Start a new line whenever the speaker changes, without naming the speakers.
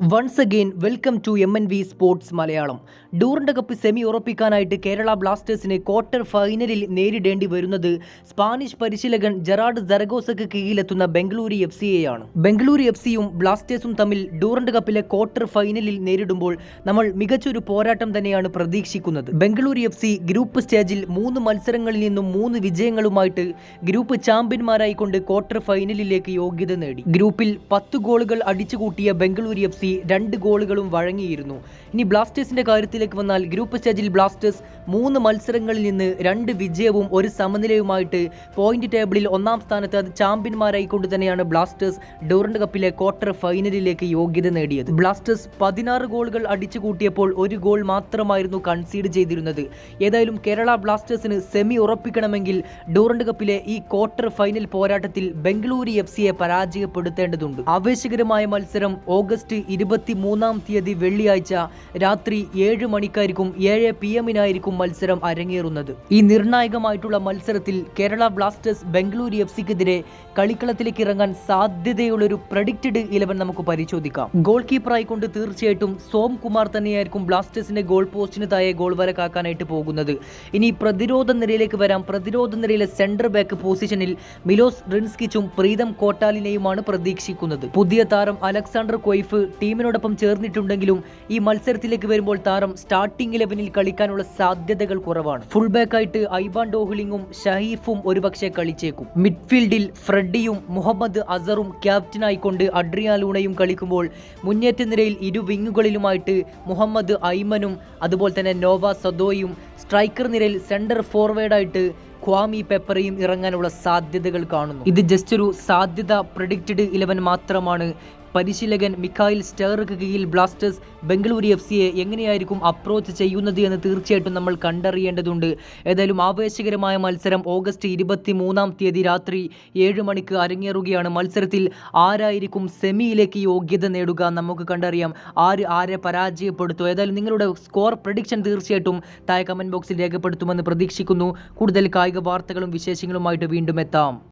Once again welcome to M N V sports Malayalam ഡൂറിന്റെ cup semi ഉറപ്പിക്കാനായിട്ട് കേരള ബ്ലാസ്റ്റേഴ്സിന് quarter ഫൈനലിൽ നേരിടേണ്ടി വരുന്നത് സ്പാനിഷ് പരിശീലകൻ ജെറാഡ് ജറഗോസക്ക് കീഴിലെത്തുന്ന ബംഗളൂരു എഫ് സിയെയാണ് ബംഗളൂരു എഫ് സിയും ബ്ലാസ്റ്റേഴ്സും തമ്മിൽ ഡൂറിന്റെ കപ്പിലെ ക്വാർട്ടർ ഫൈനലിൽ നേരിടുമ്പോൾ നമ്മൾ മികച്ചൊരു പോരാട്ടം തന്നെയാണ് പ്രതീക്ഷിക്കുന്നത്. ബംഗളൂരു എഫ് സി ഗ്രൂപ്പ് സ്റ്റേജിൽ മൂന്ന് മത്സരങ്ങളിൽ നിന്നും മൂന്ന് വിജയങ്ങളുമായിട്ട് ഗ്രൂപ്പ് ചാമ്പ്യന്മാരായിക്കൊണ്ട് ക്വാർട്ടർ ഫൈനലിലേക്ക് യോഗ്യത നേടി. ഗ്രൂപ്പിൽ പത്ത് ഗോളുകൾ അടിച്ചുകൂട്ടിയ ബംഗളൂരു എഫ് സി രണ്ട് ഗോളുകളും വഴങ്ങിയിരുന്നു. ഇനി ബ്ലാസ്റ്റേഴ്സിന്റെ കാര്യത്തിലേക്ക് വന്നാൽ ഗ്രൂപ്പ് സ്റ്റേജിൽ ബ്ലാസ്റ്റേഴ്സ് മൂന്ന് മത്സരങ്ങളിൽ നിന്ന് രണ്ട് വിജയവും ഒരു സമനിലയുമായിട്ട് പോയിന്റ് ടേബിളിൽ ഒന്നാം സ്ഥാനത്ത് അത് ചാമ്പ്യന്മാരായിക്കൊണ്ട് തന്നെയാണ് ബ്ലാസ്റ്റേഴ്സ് ഡോറന്റ് കപ്പിലെ ക്വാർട്ടർ ഫൈനലിലേക്ക് യോഗ്യത നേടിയത്. ബ്ലാസ്റ്റേഴ്സ് പതിനാറ് ഗോളുകൾ അടിച്ചു കൂട്ടിയപ്പോൾ ഒരു ഗോൾ മാത്രമായിരുന്നു കൺസീഡ് ചെയ്തിരുന്നത്. ഏതായാലും കേരള ബ്ലാസ്റ്റേഴ്സിന് സെമി ഉറപ്പിക്കണമെങ്കിൽ ഡോറന്റ് കപ്പിലെ ഈ ക്വാർട്ടർ ഫൈനൽ പോരാട്ടത്തിൽ ബംഗളൂരു എഫ് സിയെ പരാജയപ്പെടുത്തേണ്ടതുണ്ട്. ആവേശകരമായ മത്സരം ഓഗസ്റ്റ് ഇരുപത്തി മൂന്നാം തീയതി വെള്ളിയാഴ്ച രാത്രി ഏഴ് മണിക്കായിരിക്കും ഏഴ് പി എമ്മിനായിരിക്കും മത്സരം അരങ്ങേറുന്നത്. ഈ നിർണായകമായിട്ടുള്ള മത്സരത്തിൽ കേരള ബ്ലാസ്റ്റേഴ്സ് ബംഗളൂരു എഫ് സിക്കെതിരെ കളിക്കളത്തിലേക്ക് ഇറങ്ങാൻ സാധ്യതയുള്ളൊരു പ്രഡിക്റ്റഡ് ഇലവൻ നമുക്ക് പരിശോധിക്കാം. ഗോൾ കീപ്പറായി കൊണ്ട് തീർച്ചയായിട്ടും സോം കുമാർ തന്നെയായിരിക്കും ബ്ലാസ്റ്റേഴ്സിന്റെ ഗോൾ പോസ്റ്റിന് താഴെ ഗോൾ വര കാക്കാനായിട്ട് പോകുന്നത്. ഇനി പ്രതിരോധ നിരയിലേക്ക് വരാം. പ്രതിരോധ നിരയിലെ സെന്റർ ബാക്ക് പൊസിഷനിൽ മിലോസ് റിൻസ്കിച്ചും പ്രീതം കോട്ടാലിനെയുമാണ് പ്രതീക്ഷിക്കുന്നത്. പുതിയ താരം അലക്സാണ്ടർ കൊയ്ഫ് ടീമിനോടൊപ്പം ചേർന്നിട്ടുണ്ടെങ്കിലും ഈ മത്സരത്തിലേക്ക് വരുമ്പോൾ താരം സ്റ്റാർട്ടിംഗ് ഇലവനിൽ കളിക്കാനുള്ള സാധ്യതകൾ കുറവാണ്. ഫുൾ ബാക്കായിട്ട് ഐബാൻ ഡോഹ്ലിങ്ങും ഷഹീഫും ഒരുപക്ഷെ കളിച്ചേക്കും. മിഡ്ഫീൽഡിൽ ഫ്രെഡിയും മുഹമ്മദ് അസറും ക്യാപ്റ്റനായിക്കൊണ്ട് അഡ്രിയാലൂണയും കളിക്കുമ്പോൾ മുന്നേറ്റ നിരയിൽ ഇരു വിങ്ങുകളിലുമായിട്ട് മുഹമ്മദ് ഐമനും അതുപോലെ തന്നെ നോവ സദോയും സ്ട്രൈക്കർ നിരയിൽ സെന്റർ ഫോർവേഡായിട്ട് ക്വാമി പെപ്പറയും ഇറങ്ങാനുള്ള സാധ്യതകൾ കാണുന്നു. ഇത് ജസ്റ്റ് ഒരു സാധ്യത പ്രഡിക്റ്റഡ് ഇലവൻ മാത്രമാണ്. പരിശീലകൻ മിഖായിൽ സ്റ്റേർക്ക് കീഴിൽ ബ്ലാസ്റ്റേഴ്സ് ബംഗളൂരു എഫ് സിയെ എങ്ങനെയായിരിക്കും അപ്രോച്ച് ചെയ്യുന്നത് എന്ന് തീർച്ചയായിട്ടും നമ്മൾ കണ്ടറിയേണ്ടതുണ്ട്. ഏതായാലും ആവേശകരമായ മത്സരം ഓഗസ്റ്റ് ഇരുപത്തി മൂന്നാം തീയതി രാത്രി ഏഴ് മണിക്ക് അരങ്ങേറുകയാണ്. മത്സരത്തിൽ ആരായിരിക്കും സെമിയിലേക്ക് യോഗ്യത നേടുക നമുക്ക് കണ്ടറിയാം. ആര് ആരെ പരാജയപ്പെടുത്തും? ഏതായാലും നിങ്ങളുടെ സ്കോർ പ്രഡിക്ഷൻ തീർച്ചയായിട്ടും താഴെ കമന്റ് ബോക്സിൽ രേഖപ്പെടുത്തുമെന്ന് പ്രതീക്ഷിക്കുന്നു. കൂടുതൽ കായിക വാർത്തകളും വിശേഷങ്ങളുമായിട്ട് വീണ്ടും എത്താം.